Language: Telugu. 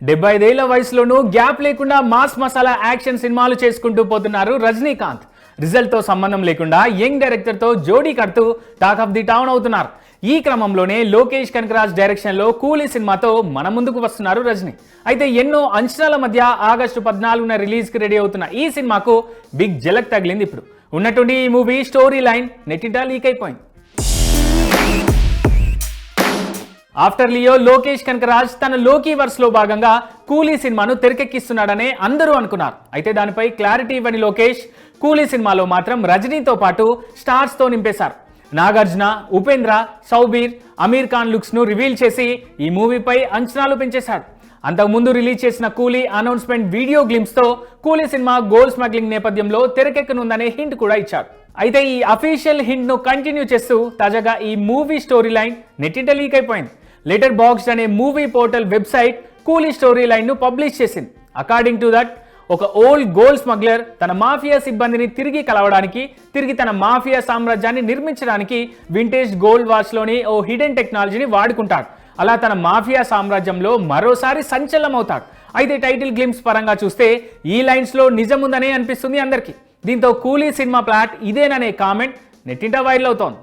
డెబ్బై ఐదేళ్ళ వయసులోనూ గ్యాప్ లేకుండా మాస్ మసాలా యాక్షన్ సినిమాలు చేసుకుంటూ పోతున్నారు రజనీకాంత్. రిజల్ట్తో సంబంధం లేకుండా యంగ్ డైరెక్టర్తో జోడీ కడుతూ టాక్ ఆఫ్ ది టౌన్ అవుతున్నారు. ఈ క్రమంలోనే లోకేష్ కనకరాజ్ డైరెక్షన్లో కూలీ సినిమాతో మన ముందుకు వస్తున్నారు రజనీ. అయితే ఎన్నో అంచనాల మధ్య ఆగస్టు పద్నాలుగున రిలీజ్కి రెడీ అవుతున్న ఈ సినిమాకు బిగ్ జలక్ తగిలింది ఇప్పుడు. ఉన్నటువంటి ఈ మూవీ స్టోరీ లైన్ నెట్టింటా లీక్ అయిపోయింది. ఆఫ్టర్ లియో లోకేష్ కనకరాజ్ తన లోకీ వర్స్లో భాగంగా కూలీ సినిమాను తెరకెక్కిస్తున్నాడనే అందరూ అనుకున్నారు. అయితే దానిపై క్లారిటీ ఇవ్వని లోకేష్ కూలీ సినిమాలో మాత్రం రజనీతో పాటు స్టార్స్తో నింపేశారు. నాగార్జున ఉపేంద్ర సౌబీర్ అమీర్ ఖాన్ లుక్స్ను రివీల్ చేసి ఈ మూవీపై అంచనాలు పెంచేశాడు అంతకుముందు రిలీజ్ చేసిన కూలీ అనౌన్స్మెంట్ వీడియో గ్లిమ్స్తో కూలీ సినిమా గోల్ స్మగ్లింగ్ నేపథ్యంలో తెరకెక్కనుందనే హింట్ కూడా ఇచ్చాడు అయితే ఈ అఫీషియల్ హింట్ను కంటిన్యూ చేస్తూ తాజాగా ఈ మూవీ స్టోరీ లైన్ నెట్టింట లీక్ అయిపోయింది. లెటర్ బాక్స్ అనే movie portal website Coolie story లైన్ను పబ్లిష్ చేసింది. అకార్డింగ్ టు దట్ ఒక ఓల్డ్ గోల్డ్ స్మగ్లర్ తన మాఫియా సిబ్బందిని తిరిగి కలవడానికి తిరిగి తన మాఫియా సామ్రాజ్యాన్ని నిర్మించడానికి వింటేజ్ గోల్డ్ వాచ్లోని ఓ హిడెన్ టెక్నాలజీని వాడుకుంటాడు. అలా తన మాఫియా సామ్రాజ్యంలో మరోసారి సంచలనం అవుతాడు అయితే టైటిల్ గ్లిమ్స్ పరంగా చూస్తే ఈ లైన్స్లో నిజముందనే అనిపిస్తుంది అందరికీ. దీంతో కూలీ సినిమా ప్లాట్ ఇదేననే కామెంట్ నెట్టింట వైరల్ అవుతోంది.